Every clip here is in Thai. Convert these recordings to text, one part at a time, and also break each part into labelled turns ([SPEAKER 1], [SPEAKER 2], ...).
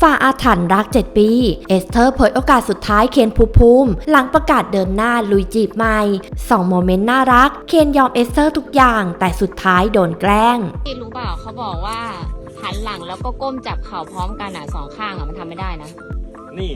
[SPEAKER 1] ฝ่าอาถรรพ์รัก 7 ปี เอสเธอร์เผยโอกาสสุดท้ายเคนภูมิภูมิ หลังประกาศเดินหน้าลุยจีบใหม่สองโมเมนต์น่ารัก เคนยอมเอสเธอร์ทุกอย่าง แต่สุดท้ายโดนแกล้ง
[SPEAKER 2] พี่รู้เปล่าเขาบอกว่าหันหลังแล้วก็ก้มจับเข่าพร้อมกันอะสองข้างอะมันทำไม่ได้นะ
[SPEAKER 3] นี่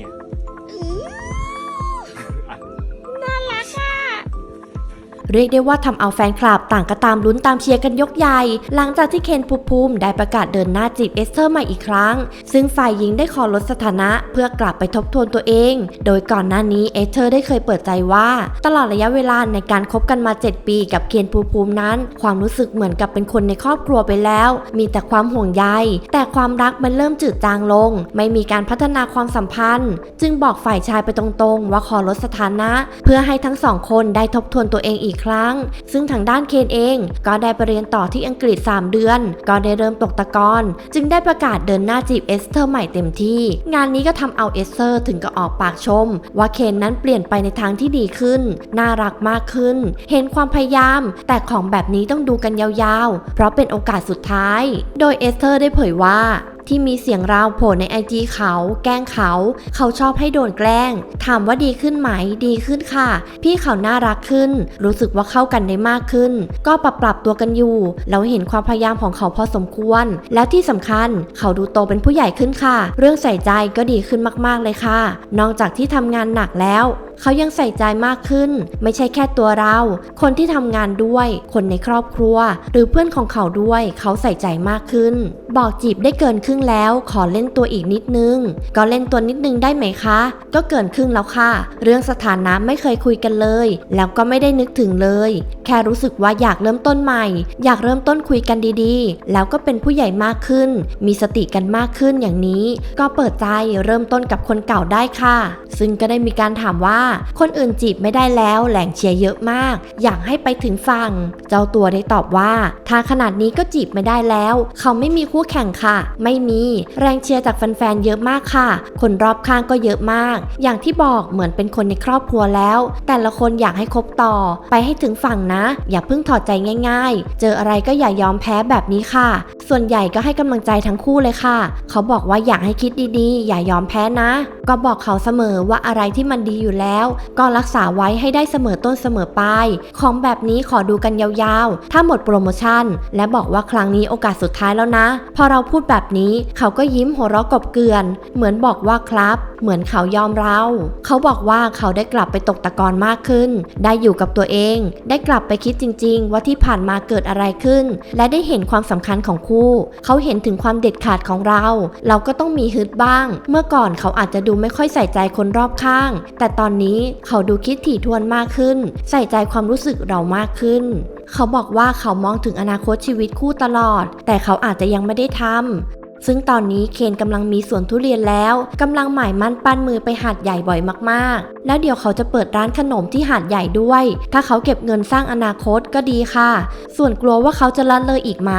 [SPEAKER 1] เรียกได้ว่าทำเอาแฟนคลับต่างก็ตามลุ้นตามเชียร์กันยกใหญ่ หลังจากที่เคนภูมิภูมิได้ประกาศเดินหน้าจีบเอสเธอร์ใหม่อีกครั้ง ซึ่งฝ่ายหญิงได้ขอลดสถานะเพื่อกลับไปทบทวนตัวเอง โดยก่อนหน้านี้เอสเธอร์ได้เคยเปิดใจว่า ตลอดระยะเวลาในการคบกันมา 7 ปีกับเคนภูมิภูมินั้น ความรู้สึกเหมือนกับเป็นคนในครอบครัวไปแล้ว มีแต่ความห่วงใยแต่ความรักมันเริ่มจืดจางลง ไม่มีการพัฒนาความสัมพันธ์ จึงบอกฝ่ายชายไปตรงๆ ว่าขอลดสถานะ เพื่อให้ทั้งสองคนได้ทบทวนตัวเองอีกครั้ง ซึ่งทางด้านเคนเองก็ได้ไปเรียนต่อที่อังกฤษ 3 เดือน ก็ได้เริ่มตกตะกอนจึงได้ประกาศเดินหน้าจีบเอสเธอร์ใหม่เต็มที่ งานนี้ก็ทำเอาเอสเธอร์ถึงกับออกปากชม ว่าเคนนั้นเปลี่ยนไปในทางที่ดีขึ้น น่ารักมากขึ้น เห็นความพยายาม แต่ของแบบนี้ต้องดูกันยาวๆ เพราะเป็นโอกาสสุดท้าย โดยเอสเธอร์ได้เผยว่า ที่มีเสียงราวโผล่ในไอจีเขา แกล้งเขา เขาชอบให้โดนแกล้ง ถามว่าดีขึ้นไหมดีขึ้นค่ะ พี่เขาน่ารักขึ้น รู้สึกว่าเข้ากันได้มากขึ้น ก็ปรับปรับตัวกันอยู่ เราเห็นความพยายามของเขาพอสมควร แล้วที่สำคัญ เขาดูโตเป็นผู้ใหญ่ขึ้นค่ะ เรื่องใส่ใจก็ดีขึ้นมากๆเลยค่ะ นอกจากที่ทำงานหนักแล้ว เขายังใส่ใจมากขึ้น ไม่ใช่แค่ตัวเรา คนที่ทำงานด้วย คนในครอบครัว หรือเพื่อนของเขาด้วย เขาใส่ใจมากขึ้น บอกจีบได้เกินครึ่งแล้ว ขอเล่นตัวอีกนิดนึง ก็เล่นตัวนิดนึงได้ไหมคะ ก็เกินครึ่งแล้วค่ะ เรื่องสถานะไม่เคยคุยกันเลย แล้วก็ไม่ได้นึกถึงเลย แค่รู้สึกว่าอยากเริ่มต้นใหม่ อยากเริ่มต้นคุยกันดีๆ แล้วก็เป็นผู้ใหญ่มากขึ้น มีสติกันมากขึ้นอย่างนี้ ก็เปิดใจเริ่มต้นกับคนเก่าได้ค่ะ ซึ่งก็ได้มีการถามว่าคนอื่นจีบไม่ได้แล้วแหล่งเชียร์เยอะมาก อยากให้ไปถึงฝั่ง เจ้าตัวได้ตอบว่า ถ้าขนาดนี้ก็จีบไม่ได้แล้ว เขาไม่มีคู่แข่งค่ะ ไม่มี แรงเชียร์จากแฟนๆเยอะมากค่ะ คนรอบข้างก็เยอะมาก อย่างที่บอกเหมือนเป็นคนในครอบครัวแล้ว แต่ละคนอยากให้คบต่อ ไปให้ถึงฝั่งนะ อย่าเพิ่งถอดใจง่าย ๆ เจออะไรก็อย่ายอมแพ้แบบนี้ค่ะ ส่วนใหญ่ก็ให้กำลังใจทั้งคู่เลยค่ะ เขาบอกว่าอยากให้คิดดีๆ อย่ายอมแพ้นะ ก็บอกเขาเสมอว่าอะไรที่มันดีอยู่แล้ว ก็รักษาไว้ให้ได้เสมอต้นเสมอปลายของแบบนี้ขอดูกันยาวๆ ถ้าหมดโปรโมชั่น และบอกว่าครั้งนี้โอกาสสุดท้ายแล้วนะ พอเราพูดแบบนี้เขาก็ยิ้มหัวเราะกบเกลือน เหมือนบอกว่าครับ เหมือนเขายอมเรา เขาบอกว่าเขาได้กลับไปตกตะกอนมากขึ้น ได้อยู่กับตัวเอง ได้กลับไปคิดจริง ๆ ว่าที่ผ่านมาเกิดอะไรขึ้น และได้เห็นความสำคัญของคู่ เขาเห็นถึงความเด็ดขาดของเรา เราก็ต้องมีฮึดบ้าง เมื่อก่อนเขาอาจจะดูไม่ค่อยใส่ใจคนรอบข้าง แต่ตอนนี้เขาดูคิดถี่ถ้วนมากขึ้น ใส่ใจความรู้สึกเรามากขึ้น เขาบอกว่าเขามองถึงอนาคตชีวิตคู่ตลอด แต่เขาอาจจะยังไม่ได้ทำ ซึ่งตอนนี้เคนกำลังมีสวนทุเรียนแล้วกำลังหมายมั่นปั้นมือไปหาดใหญ่บ่อยมากๆ แล้วเดี๋ยวเขาจะเปิดร้านขนมที่หาดใหญ่ด้วย ถ้าเขาเก็บเงินสร้างอนาคตก็ดีค่ะ ส่วนกลัวว่าเขาจะละเลยอีกไหม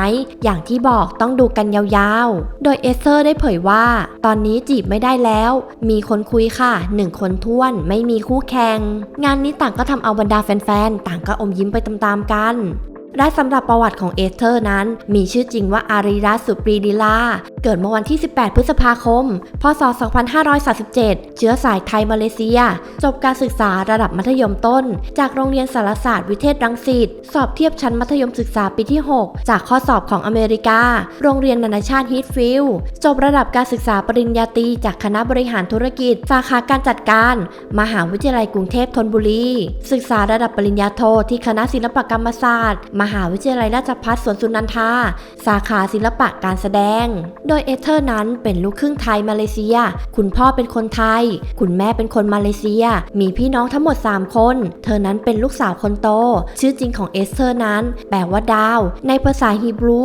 [SPEAKER 1] อย่างที่บอกต้องดูกันยาวๆ โดยเอสเซอร์ได้เผยว่า ตอนนี้จีบไม่ได้แล้ว มีคนคุยค่ะหนึ่งคนท้วนไม่มีคู่แข่ง งานนี้ต่างก็ทำเอาบรรดาแฟนๆ ต่างก็อมยิ้มไปตามๆกันและสำหรับประวัติของเอสเธอร์นั้น มีชื่อจริงว่าอารีรัสสุปรีดีลา เกิดเมื่อวันที่ 18 พฤษภาคม พศ 2537 เชื้อสายไทยมาเลเซีย จบการศึกษาระดับมัธยมต้น จากโรงเรียนสารศาสตร์วิเทศรังสิต สอบเทียบชั้นมัธยมศึกษาปีที่ 6 จากข้อสอบของอเมริกา โรงเรียนนานาชาติฮิตฟิลด์จบระดับการศึกษาปริญญาตรีจากคณะบริหารธุรกิจ สาขาการจัดการ มหาวิทยาลัยกรุงเทพธนบุรี ศึกษาระดับปริญญาโทที่คณะศิลปกรรมศาสตร์ มหาวิทยาลัยราชภัฏสวนสุนันทา สาขาศิลปะการแสดง โดยเอเธอร์นั้นเป็นลูกครึ่งไทยมาเลเซีย คุณพ่อเป็นคนไทย คุณแม่เป็นคนมาเลเซีย มีพี่น้องทั้งหมด 3 คน เธอนั้นเป็นลูกสาวคนโต ชื่อจริงของเอสเธอร์นั้น แปลว่าดาว ในภาษาฮีบรู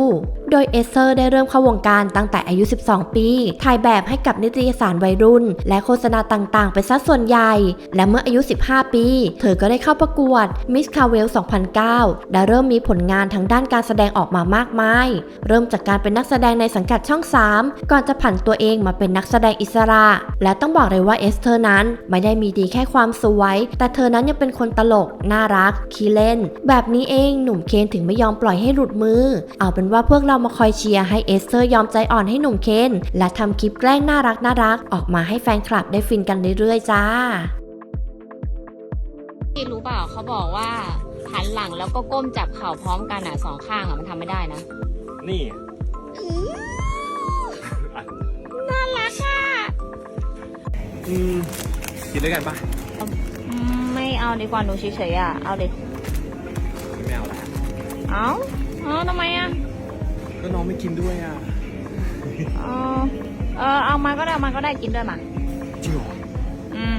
[SPEAKER 1] โดยเอสเธอร์ได้เริ่มเข้าวงการตั้งแต่อายุ 12 ปี ถ่ายแบบให้กับนิตยสารวัยรุ่น และโฆษณาต่างๆเป็นสัดส่วนใหญ่ และเมื่ออายุ 15 ปี เธอก็ได้เข้าประกวด Miss c a w e l 2009 และเริ่มมีผลงานทางด้านการแสดงออกมามากมาย เริ่มจากการเป็นนักแสดงในสังกัดช่อง 3 ก่อนจะผันตัวเองมาเป็นนักแสดงอิสระ และต้องบอกเลยว่าเอสเธอร์นั้นไม่ได้มีดีแค่ความสวย แต่เธอนั้นยังเป็นคนตลก น่ารัก ขี้เล่น แบบนี้เองหนุ่มเคนถึงไม่ยอมปล่อยให้หลุดมือ เอาเป็นว่าพวกเรามาคอยเชียร์ให้เอสเตอร์ยอมใจอ่อนให้หนุ่มเคน และทำคลิปแกล้งน่ารักน่ารักออกมาให้แฟนคลับได้ฟินกันเรื่อยๆจ้า
[SPEAKER 2] พี่รู้เปล่าเขาบอกว่าหันหลังแล้วก็ก้มจับเข่าพร้อมกันอะสองข้างอะมันทำไม่ได้นะ
[SPEAKER 3] นี่
[SPEAKER 2] น่ารักอะ
[SPEAKER 3] อืมกินด้วยกันปะ
[SPEAKER 2] ไม่เอาดีกว่าหนูเฉยๆอะ เอาดิ
[SPEAKER 3] ไม่เอาละ
[SPEAKER 2] เอาเอาทำไมอะ
[SPEAKER 3] ก็น้องไม่กินด้วยอะ
[SPEAKER 2] เออเออเอามาก็ได้เอามาก็ได้กินด้วยมา
[SPEAKER 3] จริงเหรอ
[SPEAKER 2] อืม